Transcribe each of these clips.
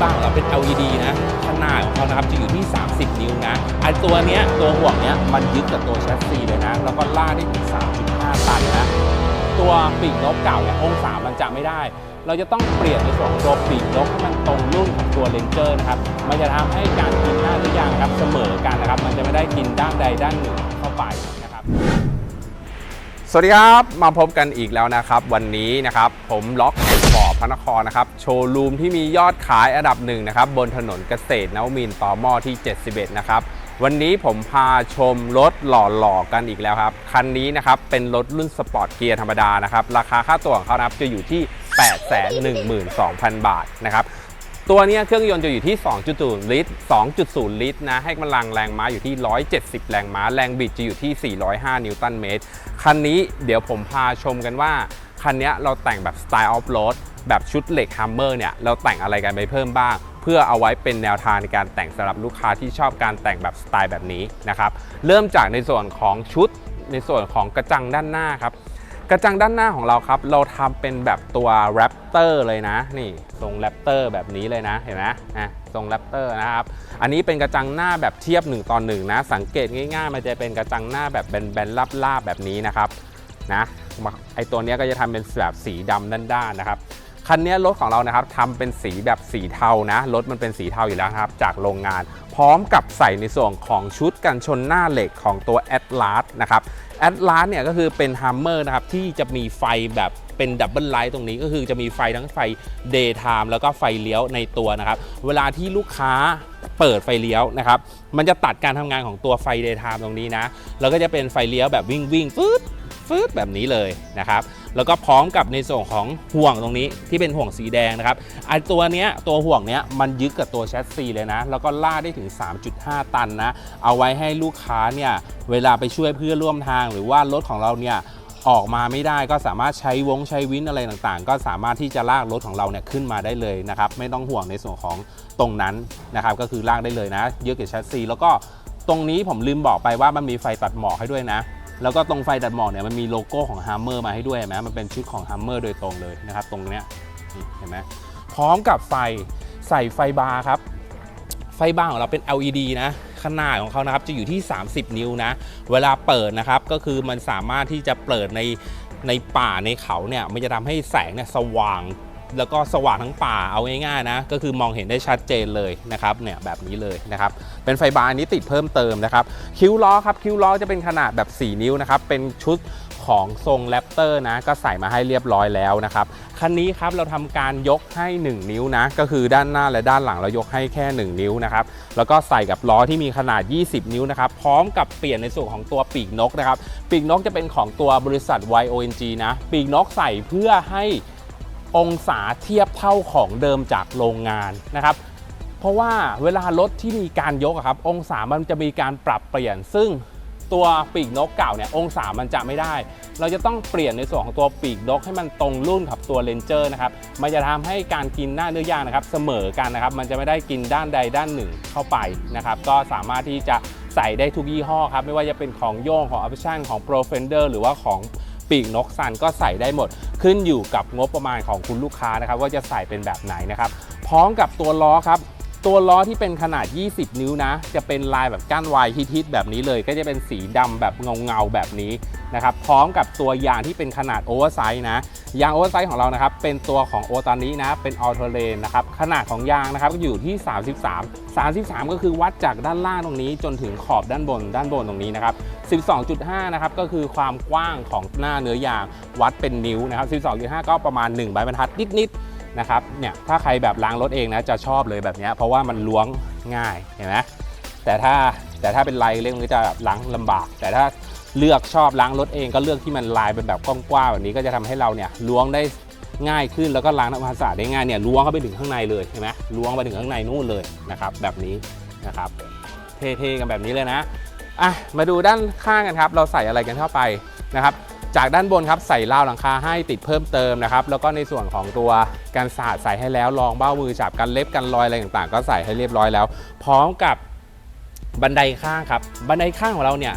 บ้างของเราเป็น LED นะ ขนาดของเขานะครับจะอยู่ที่ 30 นิ้วนะไอตัวเนี้ยตัวห่วงเนี้ยมันยึดกับตัวแชสซีเลยนะ แล้วก็ลากได้ถึง 3.5 ตันนะ ตัวปีกนกเก่าเนี่ยองศามันจะไม่ได้ เราจะต้องเปลี่ยนในส่วนของตัวปีกนกให้มันตรงรุ่นกับตัวเลนเจอร์นะครับ มันจะทำให้การกินหน้าหรือยางครับเสมอกันนะครับ มันจะไม่ได้กินด้านใดด้านหนึ่งเข้าไปนะครับสวัสดีครับ มาพบกันอีกแล้วนะครับ วันนี้นะครับ ผมล็อก พระนครนะครับ โชว์รูมที่มียอดขายอันดับหนึ่งนะครับ บนถนนเกษตรนวมินต่อหม้อที่ 71 นะครับ วันนี้ผมพาชมรถหล่อๆกันอีกแล้วครับ คันนี้นะครับ เป็นรถรุ่นสปอร์ตเกียร์ธรรมดานะครับ ราคาค่าตัวของเขานะครับจะอยู่ที่ 812,000 บาทนะครับตัวนี้เครื่องยนต์จะอยู่ที่ 2.0 ลิตร 2.0 ลิตรนะ ให้กำลังแรงม้าอยู่ที่ 170 แรงม้า แรงบิดจะอยู่ที่ 405 นิวตันเมตร คันนี้เดี๋ยวผมพาชมกันว่า คันนี้เราแต่งแบบสไตล์ออฟโรด แบบชุดเหล็กฮัมเมอร์เนี่ยเราแต่งอะไรกันไปเพิ่มบ้าง เพื่อเอาไว้เป็นแนวทางในการแต่งสำหรับลูกค้าที่ชอบการแต่งแบบสไตล์แบบนี้นะครับเริ่มจากในส่วนของชุดในส่วนของกระจังด้านหน้าครับกระจังด้านหน้าของเราครับ เราทำเป็นแบบตัวแรปเตอร์เลยนะ นี่ทรงแรปเตอร์แบบนี้เลยนะ เห็นไหมอะทรงแรปเตอร์นะครับ อันนี้เป็นกระจังหน้าแบบเทียบ1ต่อ1นะ สังเกตง่ายๆ มันจะเป็นกระจังหน้าแบบแบนๆลาบๆแบบนี้นะครับ นะ ไอตัวนี้ก็จะทำเป็นแบบสีดำด้านๆนะครับ คันนี้รถของเรานะครับทำเป็นสีแบบสีเทานะ รถมันเป็นสีเทาอยู่แล้วครับจากโรงงาน พร้อมกับใส่ในส่วนของชุดกันชนหน้าเหล็กของตัว a t l a s นะครับ a t l a s เนี่ยก็คือเป็นฮัมเมอร์นะครับที่จะมีไฟแบบเป็นดับเบิลไลท์ตรงนี้ก็คือจะมีไฟทั้งไฟ day time แล้วก็ไฟเลี้ยวในตัวนะครับ เวลาที่ลูกค้าเปิดไฟเลี้ยวนะครับ มันจะตัดการทำงานของตัวไฟ day time ตรงนี้นะ แล้วก็จะเป็นไฟเลี้ยวแบบวิ่งวิ่งฟืด ฟืดแบบนี้เลยนะครับแล้วก็พร้อมกับในส่วนของห่วงตรงนี้ที่เป็นห่วงสีแดงนะครับไอตัวเนี้ยตัวห่วงเนี้ยมันยึดกับตัวแชสซีเลยนะ แล้วก็ลากได้ถึง 3.5 ตันนะ เอาไว้ให้ลูกค้าเนี่ยเวลาไปช่วยเพื่อร่วมทางหรือว่ารถของเราเนี่ยออกมาไม่ได้ก็สามารถใช้วงใช้วินอะไรต่างๆ ก็สามารถที่จะลากรถของเราเนี่ยขึ้นมาได้เลยนะครับไม่ต้องห่วงในส่วนของตรงนั้นนะครับก็คือลากได้เลยนะยึดกับแชสซีแล้วก็ตรงนี้ผมลืมบอกไปว่ามันมีไฟตัดหมอกให้ด้วยนะ แล้วก็ตรงไฟตัดหมอกเนี่ยมันมีโลโก้ของ Hammer มาให้ด้วยเห็นไหมมันเป็นชุดของ Hammer โดยตรงเลยนะครับ ตรงเนี้ยเห็นไหมพร้อมกับไฟใส่ไฟบาร์ครับ ไฟบาร์ของเราเป็น LED นะ ขนาดของเขานะครับจะอยู่ที่ 30 นิ้วนะ เวลาเปิดนะครับก็คือมันสามารถที่จะเปิดในในป่าในเขาเนี่ยมันจะทำให้แสงเนี่ยสว่าง แล้วก็สว่างทั้งป่าเอาง่ายๆนะ ก็คือมองเห็นได้ชัดเจนเลยนะครับเนี่ยแบบนี้เลยนะครับ เป็นไฟบาร์อันนี้ติดเพิ่มเติมนะครับ คิ้วล้อครับ คิ้วล้อจะเป็นขนาดแบบ 4 นิ้วนะครับ เป็นชุดของทรงแรปเตอร์นะ ก็ใส่มาให้เรียบร้อยแล้วนะครับ คันนี้ครับเราทำการยกให้ 1 นิ้วนะ ก็คือด้านหน้าและด้านหลังเรายกให้แค่ 1 นิ้วนะครับ แล้วก็ใส่กับล้อที่มีขนาด 20 นิ้วนะครับ พร้อมกับเปลี่ยนในส่วนของตัวปีกนกนะครับ ปีกนกจะเป็นของตัวบริษัท YONG นะ ปีกนกใส่เพื่อให้ องศาเทียบเท่าของเดิมจากโรงงานนะครับ เพราะว่าเวลารถที่มีการยกครับ องศามันจะมีการปรับเปลี่ยน ซึ่งตัวปีกนกเก่าเนี่ยองศามันจะไม่ได้ เราจะต้องเปลี่ยนในส่วนของตัวปีกนกให้มันตรงรุ่นกับตัวเลนเจอร์นะครับ มันจะทำให้การกินหน้าเนื้อย่างนะครับ เสมอกันนะครับ มันจะไม่ได้กินด้านใดด้านหนึ่งเข้าไปนะครับ ก็สามารถที่จะใส่ได้ทุกยี่ห้อครับ ไม่ว่าจะเป็นของโย่งของ Option ของ Pro Fender หรือว่าของ ปีกนกซันก็ใส่ได้หมด ขึ้นอยู่กับงบประมาณของคุณลูกค้านะครับ ว่าจะใส่เป็นแบบไหนนะครับ พร้อมกับตัวล้อครับ ตัวล้อที่เป็นขนาด 20 นิ้วนะ จะเป็นลายแบบก้านวายฮิตๆแบบนี้เลย ก็จะเป็นสีดำแบบเงาๆแบบนี้นะครับ พร้อมกับตัวยางที่เป็นขนาดโอเวอร์ไซส์นะ ยางโอเวอร์ไซส์ของเรานะครับ เป็นตัวของโอตานี้นะ เป็นออโตเลนนะครับ ขนาดของยางนะครับก็อยู่ที่ 33 33 ก็คือวัดจากด้านล่างตรงนี้ จนถึงขอบด้านบน ด้านบนตรงนี้นะครับ 12.5 นะครับ ก็คือความกว้างของหน้าเนื้อยาง วัดเป็นนิ้วนะครับ 12.5 ก็ประมาณ1ใบบรรทัดนิดๆ นะครับเนี่ยถ้าใครแบบล้างรถเองนะจะชอบเลยแบบนี้เพราะว่ามันล้วงง่ายเห็นไหมแต่ถ้าแต่ถ้าเป็นลายเล็กมันจะแบบล้างลำบาก แต่ถ้าเลือกชอบล้างรถเองก็เลือกที่มันลายเป็นแบบกว้างๆแบบนี้ก็จะทำให้เราเนี่ยล้วงได้ง่ายขึ้นแล้วก็ล้างทำความสะอาดได้ง่ายเนี่ยล้วงเข้าไปถึงข้างในเลยเห็นไหมล้วงไปถึงข้างในนู่นเลยนะครับแบบนี้นะครับเท่ๆกันแบบนี้เลยนะอะมาดูด้านข้างกันครับ เราใส่อะไรกันเข้าไปนะครับ จากด้านบนครับใส่ราวหลังคาให้ติดเพิ่มเติมนะครับแล้วก็ในส่วนของตัวการสาดใส่ให้แล้วรองเบ้ามือจับกันเล็บกันรอยอะไรต่างๆ ก็ใส่ให้เรียบร้อยแล้ว พร้อมกับบันไดข้างครับบันไดข้างของเราเนี่ย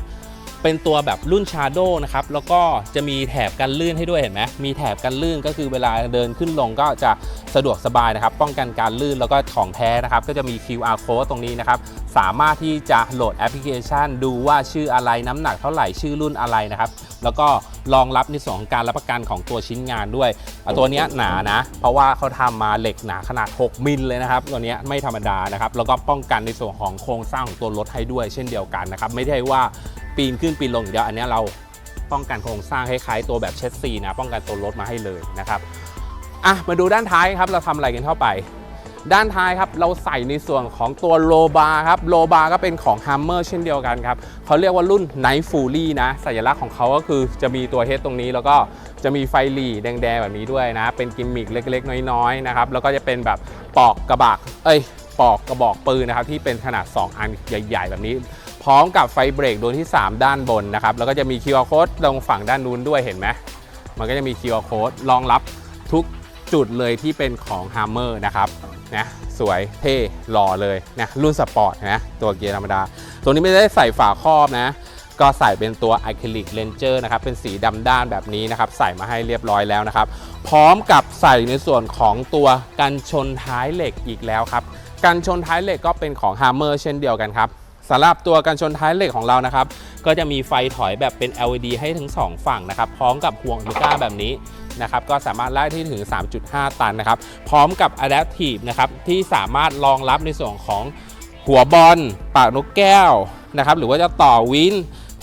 เป็นตัวแบบรุ่น Shadow นะครับแล้วก็จะมีแถบกันลื่นให้ด้วยเห็นไหมมีแถบกันลื่นก็คือเวลาเดินขึ้นลงก็จะสะดวกสบายนะครับ ป้องกันการลื่นแล้วก็ของแท้นะครับ ก็จะมี QR code ตรงนี้นะครับ สามารถที่จะโหลดแอปพลิเคชัน ดูว่าชื่ออะไรน้ำหนักเท่าไหร่ชื่อรุ่นอะไรนะครับ แล้วก็รองรับในส่วนของการรับประกันของตัวชิ้นงานด้วยอะตัวเนี้ยหนานะ เพราะว่าเขาทำมาเหล็กหนาขนาด 6 มิลเลยนะครับ ตัวเนี้ยไม่ธรรมดานะครับ แล้วก็ป้องกันในส่วนของโครงสร้างของตัวรถให้ด้วย เช่นเดียวกันนะครับ ไม่ได้ว่าปีนขึ้นปีนลงอย่างเดียว อันเนี้ยเราป้องกันโครงสร้างคล้ายๆตัวแบบเชสซีนะ ป้องกันตัวรถมาให้เลยนะครับ อะ มาดูด้านท้ายครับ เราทำอะไรกันเข้าไป ด้านท้ายครับเราใส่ในส่วนของตัวโลบาร์ครับโลบาร์ก็เป็นของ Hammer เช่นเดียวกันครับเขาเรียกว่ารุ่น Night Fury นะ สัญลักษณ์ของเขาก็คือจะมีตัวเฮดตรงนี้แล้วก็จะมีไฟหลีแดงๆแบบนี้ด้วยนะ เป็นกิมมิคเล็กๆ น้อยๆนะครับแล้วก็จะเป็นแบบปอกกระบอกเอ้ยปอกกระบอกปืนนะครับที่เป็นขนาด 2 อันใหญ่ ๆ แบบนี้ พร้อมกับไฟเบรกดวงที่ 3 ด้านบนนะครับแล้วก็จะมี QR code ตรงฝั่งด้านนู้นด้วยเห็นไหมมันก็จะมี QR code รองรับทุกจุดเลยที่เป็นของ Hammer นะครับ นะสวยเท่หล่อเลยนะรุ่นสปอร์ตนะตัวเกียร์ธรรมดา ตัวนี้ไม่ได้ใส่ฝาครอบนะ ก็ใส่เป็นตัวอะคริลิกเลนเจอร์นะครับเป็นสีดำด้านแบบนี้นะครับ ใส่มาให้เรียบร้อยแล้วนะครับ พร้อมกับใส่ในส่วนของตัวกันชนท้ายเหล็กอีกแล้วครับกันชนท้ายเหล็กก็เป็นของ Hammer เช่นเดียวกันครับสำหรับตัวกันชนท้ายเหล็กของเรานะครับ ก็จะมีไฟถอยแบบเป็น LED ให้ถึง2 ฝั่งนะครับ พร้อมกับห่วงลูก้าแบบนี้ นะครับก็สามารถไล่ที่ถึง 3.5 ตันนะครับพร้อมกับ Adaptive นะครับที่สามารถรองรับในส่วนของหัวบอลปากนกแก้วนะครับหรือว่าจะต่อวิน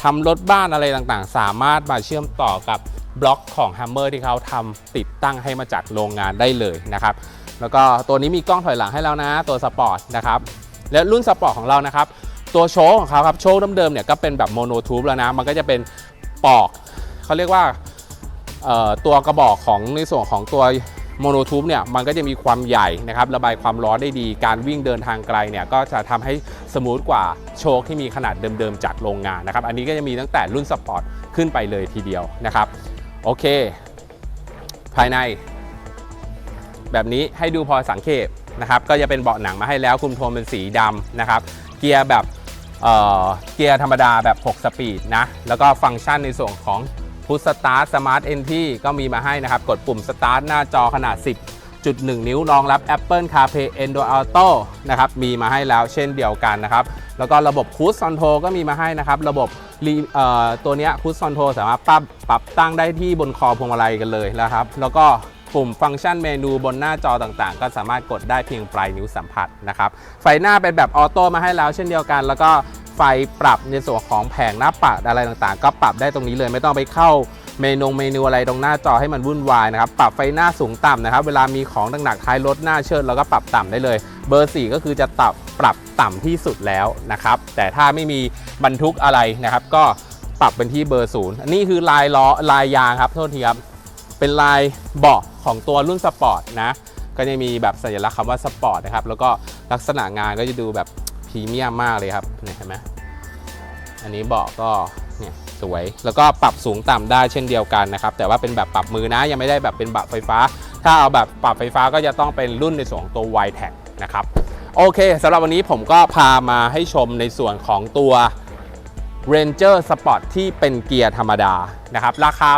ทำรถบ้านอะไรต่างๆ สามารถมาเชื่อมต่อกับบล็อกของ Hammer ที่เขาทำติดตั้งให้มาจากโรงงานได้เลยนะครับแล้วก็ตัวนี้มีกล้องถอยหลังให้แล้วนะตัวสปอร์ตนะครับและรุ่นสปอร์ตของเรานะครับตัวโชคของเขาครับโชคเดิมๆเนี่ยก็เป็นแบบโมโนทูบแล้วนะ มันก็จะเป็นปอกเขาเรียกว่า ตัวกระบอกของในส่วนของตัวโมโนทูบเนี่ยมันก็จะมีความใหญ่นะครับระบายความร้อนได้ดีการวิ่งเดินทางไกลเนี่ยก็จะทำให้สมูทกว่าโชคที่มีขนาดเดิมๆจากโรงงานนะครับ อันนี้ก็จะมีตั้งแต่รุ่นสปอร์ตขึ้นไปเลยทีเดียวนะครับ โอเค ภายใน แบบนี้ให้ดูพอสังเกตนะครับ ก็จะเป็นเบาะหนังมาให้แล้วคุมโทนเป็นสีดำนะครับ เกียร์แบบเเกียร์ธรรมดาแบบ 6 สปีดนะแล้วก็ฟังก์ชันในส่วนของ พุชสตาร์ทสมาร์ทเอนที่ก็มีมาให้นะครับ กดปุ่มสตาร์ทหน้าจอขนาด 10.1 นิ้วรองรับ Apple CarPlay Android Auto นะครับ มีมาให้แล้วเช่นเดียวกันนะครับ แล้วก็ระบบคูสคอนโทก็มีมาให้นะครับ ระบบตัวนี้คูสคอนโทสามารถปรับปรับตั้งได้ที่บนคอพวงมาลัยกันเลยนะครับ แล้วก็ปุ่มฟังก์ชันเมนูบนหน้าจอต่างๆ ก็สามารถกดได้เพียงปลายนิ้วสัมผัสนะครับ ไฟหน้าเป็นแบบออโต้มาให้แล้วเช่นเดียวกัน แล้วก็ ไฟปรับในส่วนของแผงหน้าปัดอะไรต่างๆ ก็ปรับได้ตรงนี้เลยไม่ต้องไปเข้าเมนูเมนูอะไรตรงหน้าจอให้มันวุ่นวายนะครับปรับไฟหน้าสูงต่ำนะครับ เวลามีของหนักๆท้ายรถหน้าเชิดเราก็ปรับต่ำได้เลย เบอร์ 4 ก็คือจะตับปรับต่ำที่สุดแล้วนะครับ แต่ถ้าไม่มีบรรทุกอะไรนะครับ ก็ปรับเป็นที่เบอร์ศูนย์อันนี้คือลายล้อลายยางครับโทษทีครับเป็นลายเบาะของตัวรุ่นสปอร์ตนะก็จะมีแบบสัญลักษณ์คำว่าสปอร์ตนะครับแล้วก็ลักษณะงานก็จะดูแบบ พรีเมียมมากเลยครับเห็นไหมอันนี้เบาะก็เนี่ยสวย แล้วก็ปรับสูงต่ำได้เช่นเดียวกันนะครับ แต่ว่าเป็นแบบปรับมือนะยังไม่ได้แบบเป็นแบบไฟฟ้า ถ้าเอาแบบปรับไฟฟ้าก็จะต้องเป็นรุ่นในส่วนของตัว y t e c นะครับโอเคสำหรับวันนี้ผมก็พามาให้ชมในส่วนของตัว Ranger Sport ที่เป็นเกียร์ธรรมดานะครับราคา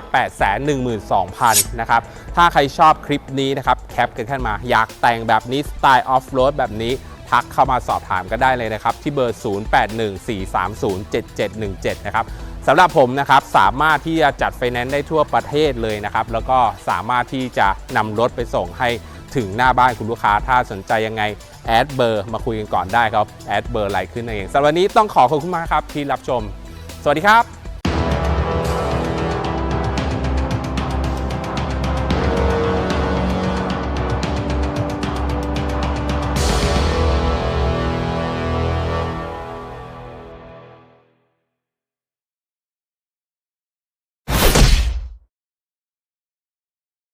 812,000นะครับ ถ้าใครชอบคลิปนี้นะครับ แคปกันขึ้นมา อยากแต่งแบบนี้ สไตล์ออฟโรดแบบนี้ ทักเข้ามาสอบถามก็ได้เลยนะครับ ที่เบอร์ 0814307717 นะครับสำหรับผมนะครับสามารถที่จะจัดไฟแนนซ์ได้ทั่วประเทศเลยนะครับ แล้วก็สามารถที่จะนำรถไปส่งให้ถึงหน้าบ้านคุณลูกค้าถ้าสนใจยังไงแอดเบอร์มาคุยกันก่อนได้ครับแอดเบอร์ไลน์ขึ้นเองสำหรับวันนี้ต้องขอขอบคุณมากครับที่รับชม สวัสดีครับ